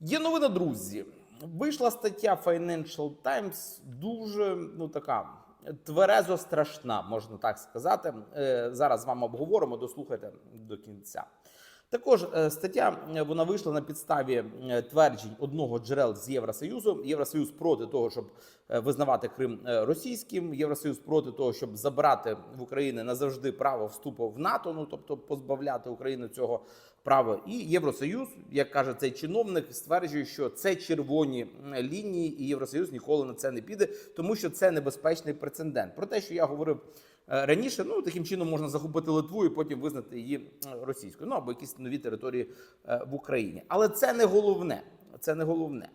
Є новина, друзі. Вийшла стаття Financial Times, дуже ну така тверезо страшна, можна так сказати. Е, Зараз з вами обговоримо, дослухайте до кінця. Також е, стаття е, вона вийшла на підставі е, тверджень одного джерел з Євросоюзу. Євросоюз проти того, щоб визнавати Крим російським. Євросоюз проти того, щоб забрати в Україні назавжди право вступу в НАТО, ну тобто позбавляти Україну цього права. І Євросоюз, як каже цей чиновник, стверджує, що це червоні лінії, і Євросоюз ніколи на це не піде, тому що це небезпечний прецедент. Про те, що я говорив раніше, ну таким чином можна захопити Литву і потім визнати її е, російською, ну або якісь нові території е, в Україні. Але це не головне. Це не головне.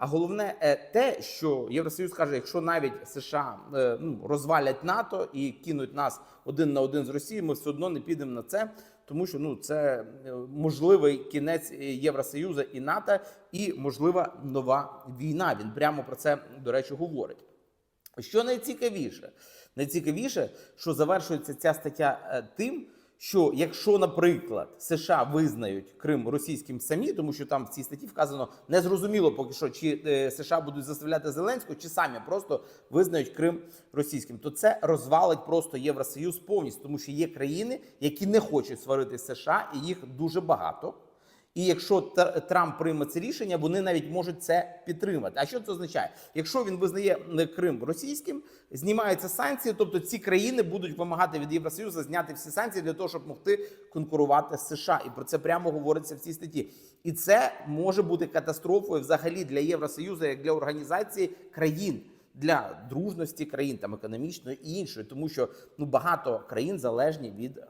А головне е, те, що Євросоюз каже, якщо навіть США е, ну, розвалять НАТО і кинуть нас один на один з Росією, ми все одно не підемо на це, тому що ну це е, можливий кінець е, Євросоюзу і НАТО, і можлива нова війна. Він прямо про це до речі говорить. Що найцікавіше? Найцікавіше, що завершується ця стаття е, тим, що якщо, наприклад, США визнають Крим російським самі, тому що там в цій статті вказано незрозуміло поки що, чи е, США будуть заставляти Зеленського, чи самі просто визнають Крим російським, то це розвалить просто Євросоюз повністю, тому що є країни, які не хочуть сварити США, і їх дуже багато. І якщо Тр- Трамп прийме це рішення, вони навіть можуть це підтримати. А що це означає? Якщо він визнає е, Крим російським, знімаються санкції, тобто ці країни будуть вимагати від Євросоюзу зняти всі санкції для того, щоб могти конкурувати з США. І про це прямо говориться в цій статті. І це може бути катастрофою взагалі для Євросоюзу, як для організації країн. Для дружності країн там економічної і іншої, тому що ну багато країн залежні від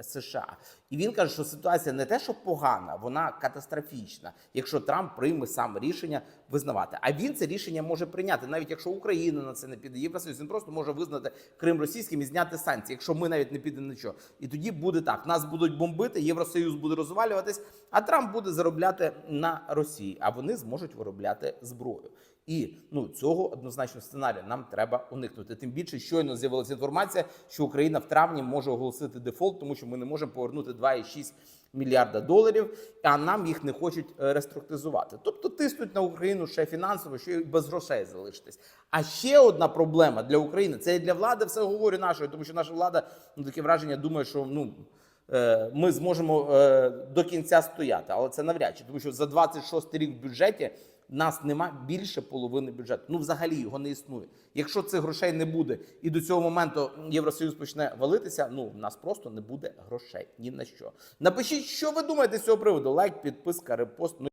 США, і він каже, що ситуація не те, що погана, вона катастрофічна, якщо Трамп прийме сам рішення визнавати. А він це рішення може прийняти, навіть якщо Україна на це не піде. Євросоюз він просто може визнати Крим російським і зняти санкції, якщо ми навіть не підемо нічого. І тоді буде так: нас будуть бомбити, Євросоюз буде розвалюватись, а Трамп буде заробляти на Росії, а вони зможуть виробляти зброю. І ну цього однозначно сценарію нам треба уникнути. Тим більше щойно з'явилася інформація, що Україна в травні може оголосити дефолт, тому що ми не можемо повернути 2,6 мільярда доларів, а нам їх не хочуть е, реструктуризувати. Тобто тиснуть на Україну ще фінансово, що і без грошей залишитись. А ще одна проблема для України це і для влади, все говорю нашої, тому що наша влада ну таке враження думає, що ну. е, Ми зможемо е, до кінця стояти, але це навряд чи, тому що за 26 рік в бюджеті нас нема більше половини бюджету. Ну, взагалі його не існує. Якщо цих грошей не буде, і до цього моменту Євросоюз почне валитися, ну в нас просто не буде грошей ні на що. Напишіть, що ви думаєте з цього приводу. Лайк, підписка, репост. Ну